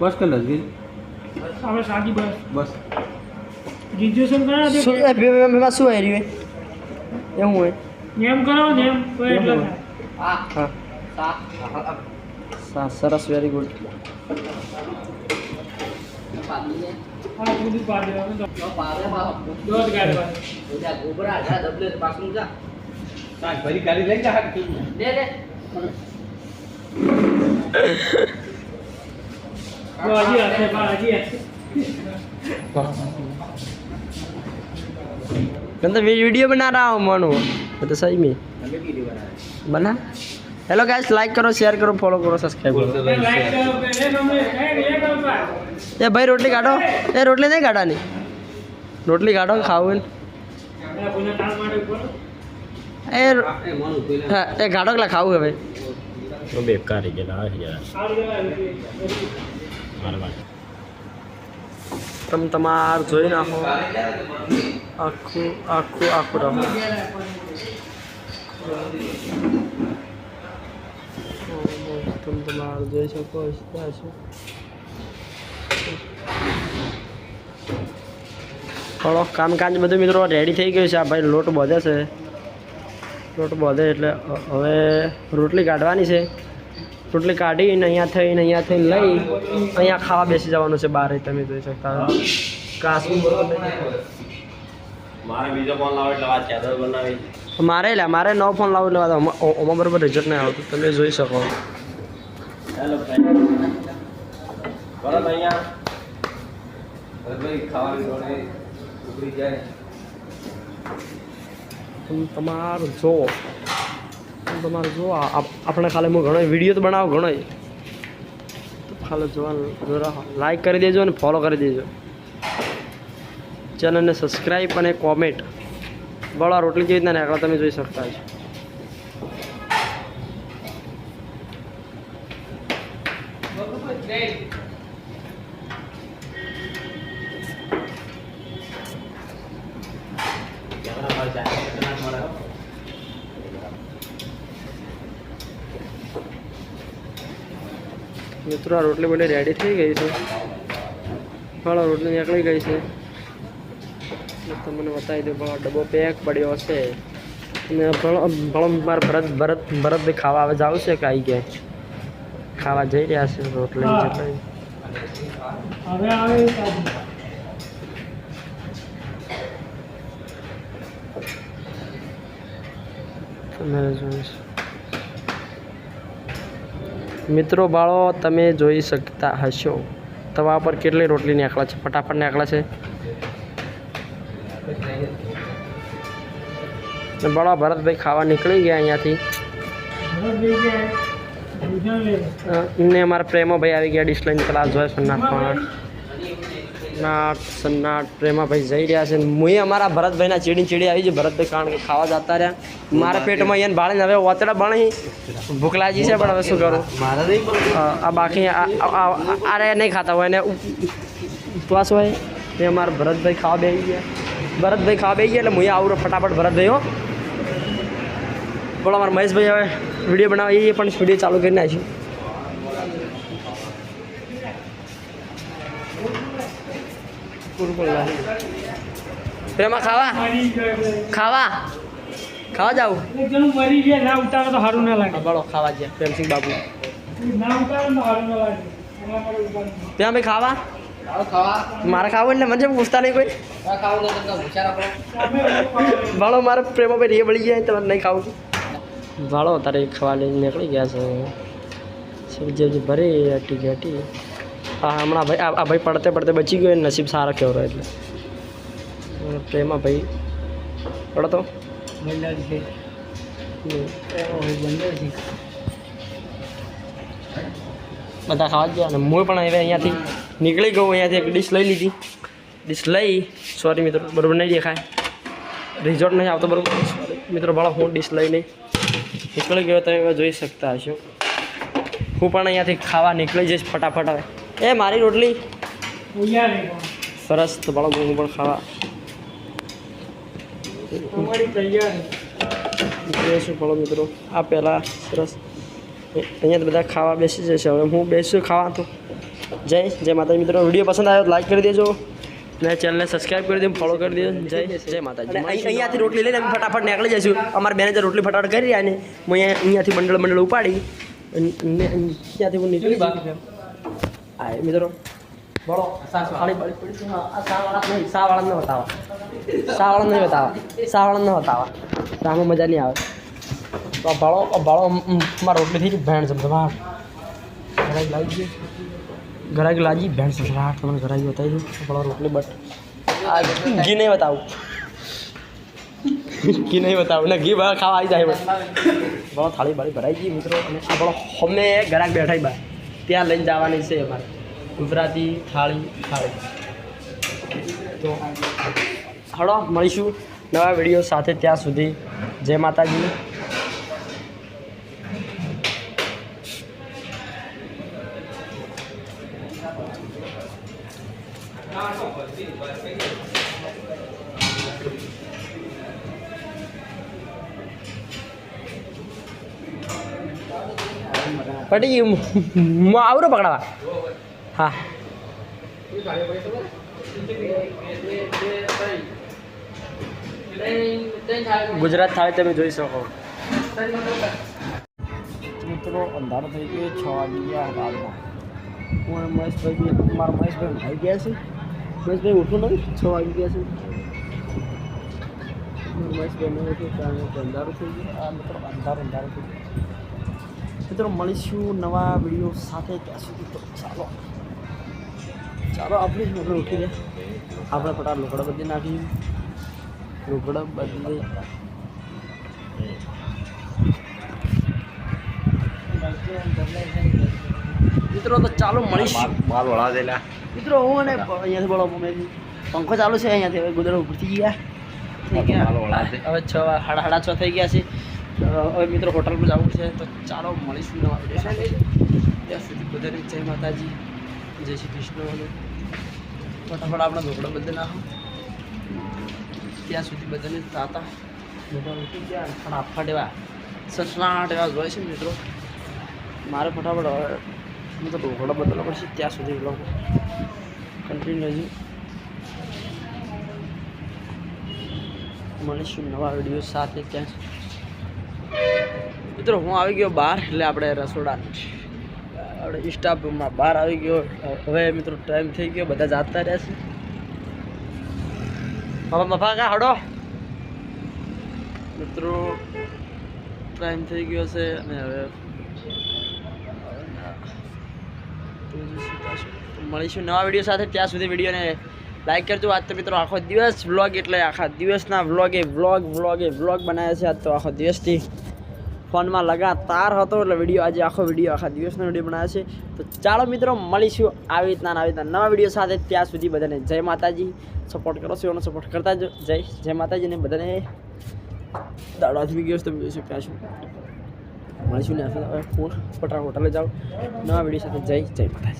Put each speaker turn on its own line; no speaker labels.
બસ કર લગી
આપણે સાદી બસ
બસ
ગ્રેજ્યુએશન કરાવો
શું
તે
એ બે- બે- બેમાં શું આવી રહ્યું એવું હોય
એમ કરાવો ને એમ તો એટલે
એવું
થાય.
હા સા- સરસ વેરી ગુડ
હા બધું પાડી દેવાનું તો. દોઢ ગાડવા
ફરી ગાડી લઈ જા
તો હજી Baladia, é baladia.
मैं तो वीडियो बना रहा हूँ मोनू मैं तो सही में बना हेलो गाइस लाइक करो शेयर करो फॉलो करो सब्सक्राइब करो ए भाई रोटली काटो
ए रोटली नहीं काटा नहीं
रोटली काटो खाओ ए ए गाड़ो के खाओ
है भाई वो
बेकार है
यार
તમે તમાર જોઈ નાખો. આખું આખું આખું રહો. તમે તમાર જોઈ શકો ત્યાં છે થોડો કામકાજ બધું મિત્રો રેડી થઈ ગયું છે. આ ભાઈ લોટ બધે છે. લોટ બધે એટલે હવે રોટલી કાઢવાની છે. રોટલી કાઢીને અહીંયા થઈને અહીંયા થઈને લઈ અહીંયા ખાવા બેસી જવાનું છે બહાર તમે જોઈ શકતા હો.
મારે બીજો ફોન લાવો એટલે વાત ચાદર બનાવી.
મારે લે મારે નવો ફોન લાવો એટલે ઓમાં- બરોબર રિઝલ્ટ નહીં આવતું તમે જોઈ શકો.
હેલો ફ્રેન્ડ બરાબર અહીંયા.
ભાઈ ખાવાની જોડે ઉતરી જાય.
તમે તમારું જો. તમે તમારું જો આપ- આપણે ખાલી હું ઘણો વીડિયો તો બનાવો, ઘણો ખાલી જોવાનું જરા લાઈક કરી દેજો અને ફોલો કરી દેજો. ચેનલને સબસ્ક્રાઈબ અને કોમેન્ટ બળા રોટલી કેવી રીતના નીકળે તમે જોઈ શકતા છો
કેમેરા
મિત્રો આ રોટલી બધી રેડી થઈ ગઈ છે. ફળ રોટલી નીકળી ગઈ છે. તમને બતાવી દઉં ભણો ડબ્બો પેક પડ્યો છે અને ભણો ભણો મારા ભરત ભરત ભરત ખાવા આવે જાવ છે કે? આવી ગયા ખાવા જઈ રહ્યા છે રોટલી. જેટલી
હવે
મિત્રો બાળો તમે જોઈ શકતા હશો. તવા પર કેટલી રોટલી નીકળે છે? ફટાફટ નીકળે છે. બાળો ભરતભાઈ ખાવા નીકળી ગયા અહીંયાથી. ને અમારા પ્રેમાભાઈ આવી ગયા ડિશ લઈને પેલા જોય સન્નાટ નાટ સન્નાટ પ્રેમાભાઈ જઈ રહ્યા છે હું અમારા ભરતભાઈના ચીડી ચીડી આવી છે. ભરતભાઈ કારણ કે ખાવા જતા રહ્યા. મારા પેટમાં એને ભાળીને હવે ઓતડા બણી. ભૂખ લાગી છે પણ હવે શું કરું? આ બાકી આરે નહીં ખાતા હોય ને ઉપવાસ હોય. એ અમારા ભરતભાઈ ખાવા બેસી ગયા. ભરતભાઈ ખાવા બેસી ગયા એટલે હું આવું ફટાફટ ભરતભાઈ હો. પણ અમારા મહેશભાઈ હવે વીડિયો બનાવે એ પણ વીડિયો ચાલુ કરી નાખ્યું. લાગે. પ્રેમા ખાવા
મરી ગયો.
ખાવા? ખાવા જાવ?
એક જણું મરી ગયા ના ઉતારે તો સારું ના લાગે.
બોલો ખાવા ગયા પ્રેમસિંહ બાબુ.
ના ઉતારે તો સારું ના લાગે.
ત્યાં ભાઈ ખાવા? મારે ખાવું એટલે મને પૂછતા નહીં કોઈ.
ભાડો
ભાળો પ્રેમો પ્રેમાભાઈ રે વળી જાય તમારે નહીં ખાવું ભાડો તારે ખાવા લઈને નીકળી ગયા છે. સબ્જી વબ્જી ભરી હટી ગઈ હટી. હા હમણાં ભાઈ આ ભાઈ પડતે પડતે બચી ગયો નસીબ સારા રહ્યો એટલે. પ્રેમા ભાઈ પડતો. બધા ખાવા ગયા અને હું પણ હવે અહીંયાથી નીકળી ગયો, અહીંયાથી એક ડીશ લઈ લીધી. ડીશ લઈ. સોરી મિત્રો, બરાબર નહીં દેખાય. રિઝોર્ટ નહીં આવતો, બરાબર. સોરી મિત્રો ભાળો હું ડીશ લઈ નહીં નીકળી ગયો તમે જોઈ શકતા હશો. હું પણ અહીંયાથી ખાવા નીકળી જઈશ ફટાફટ હવે. એ મારી રોટલી. સરસ તો બાળક હું પણ ખાવા.
અમારી તૈયાર. છે
બેસું ભાળો મિત્રો. આ પહેલાં સરસ. અહીંયા તો બધા ખાવા બેસી જશે હવે હું બેસું ખાવા તો. જય જય માતાજી મિત્રો. વીડિયો પસંદ આવ્યો લાઈક કરી દેજો. ને ચેનલને સબસ્ક્રાઈબ કરી દેજો ફોલો કરી દેજો. જય જય માતાજી. અહીંયાથી રોટલી લઈને અમે ફટાફટ નીકળી જઈશું. અમારા મેનેજર રોટલી ફટાફટ કરી રહ્યા ને હું અહીંયા અહીંયાથી મંડળ મંડળ ઉપાડી અને ત્યાંથી હું નીકળી બહાર હા એ મિત્રો બોલો. ખાલી બળી પડી આ સાવાળા નહીં સાવાળા ન બતાવા સાવાળા નહીં બતાવા સાવાળા ન બતાવા તો મજા નહીં આવે. તો આ ભાળો આ ભાળો મારા રોટલી થઈ ભેણ જમજમાટ ઘરાક લાગી ઘરાક લાગી ભેણ સસરાટ તમને ઘરાક બતાવી દઉં. ભાળો રોટલી બટ આ ઘી નહીં બતાવું. ઘી નહીં બતાવું. ને ઘી બહાર ખાવા આવી જાય ભાળો થાળી બાળી ભરાઈ ગઈ મિત્રો. અને આ ભાળો હમે ઘરાક બેઠાઈ બહાર. ત્યાં લઈને જવાની છે અમારે. ગુજરાતી થાળી થાળી તો હળો, મળીશું નવા વીડિયો સાથે ત્યાં સુધી. જય માતાજી. પટી હું આવરો પકડાવા હા ગુજરાત થાળી તમે જોઈ શકો મિત્રો અંધારો થઈ ગયો છ વાગી ગયા રાતના હું મહેશભાઈ મારા મહેશભાઈ ભાઈ ગયા છે મહેશભાઈ ઉઠું નથી છ વાગી ગયા છે મહેશભાઈ નહીં ઉઠું કારણ કે અંધારું થઈ ગયું આ મિત્રો અંધારો અંધારો થઈ ગયો મિત્રો મળીશું નવા વીડિયો સાથે. ત્યાં સુધી તો ચાલો. ચાલો આપણે જ આપણે ઉઠી જાય આપણે પટા લોકડા બદલી નાખીએ લોકડા બદલી. મિત્રો તો ચાલો મળીશું.
માલ વળા દેલા.
મિત્રો હું અને અહીંયાથી બોલો પંખો ચાલુ છે અહીંયાથી હવે ગુદરા ઉપરથી ગયા. હવે છ સાડા સાડા છ થઈ ગયા છે. હવે મિત્રો હોટલ પર જવું છે તો ચાલો મળીશું નવા વીડિયો ત્યાં સુધી બધાને જય માતાજી, જય શ્રી કૃષ્ણ. ફટાફટ આપણે ઢોકળા બધે ના ત્યાં સુધી બધાને તાતા. ફટાફટ એવા સસલાટ એવા જોઈએ છે મિત્રો. મારે ફટાફટ હું તો ઢોકળા બદલવા પડશે, ત્યાં સુધી લોકો કન્ટિન્યુ હજી મળીશું નવા વીડિયો સાથે. ત્યાં મિત્રો, હું આવી ગયો બહાર, એટલે આપણે રસોડા આપણે સ્ટાફ રૂમમાં બહાર આવી ગયો. હવે મિત્રો ટાઈમ થઈ ગયો, બધા જાતા રહ્યા છે. મારા મફા કા, હડો. મિત્રો ટાઈમ થઈ ગયો છે, અને હવે મળીશું નવા વીડિયો સાથે. ત્યાં સુધી વિડીયોને લાઈક કરજો. આજ તો મિત્રો, આખો દિવસ વ્લોગ એટલે આખા દિવસના વ્લોગે વ્લોગ વ્લોગે વ્લોગ બનાવ્યા છે. આજ તો આખો દિવસથી ફોનમાં લગાતાર હતો એટલે વીડિયો આજે આખો વીડિયો, આખા દિવસનો વીડિયો બનાવ્યો છે. તો ચાલો મિત્રો, મળીશું આવી રીતના આવી રીતના નવા વીડિયો સાથે. ત્યાં સુધી બધાને જય માતાજી. સપોર્ટ કરો છો એનો સપોર્ટ કરતા જ જય. જય માતાજીને બધાને દાડો હાથમી ગયો તમે જોઈ શક્યા છો મળીશું ને ફોન પટા હોટલે જાઓ. નવા વીડિયો સાથે જય જય માતાજી.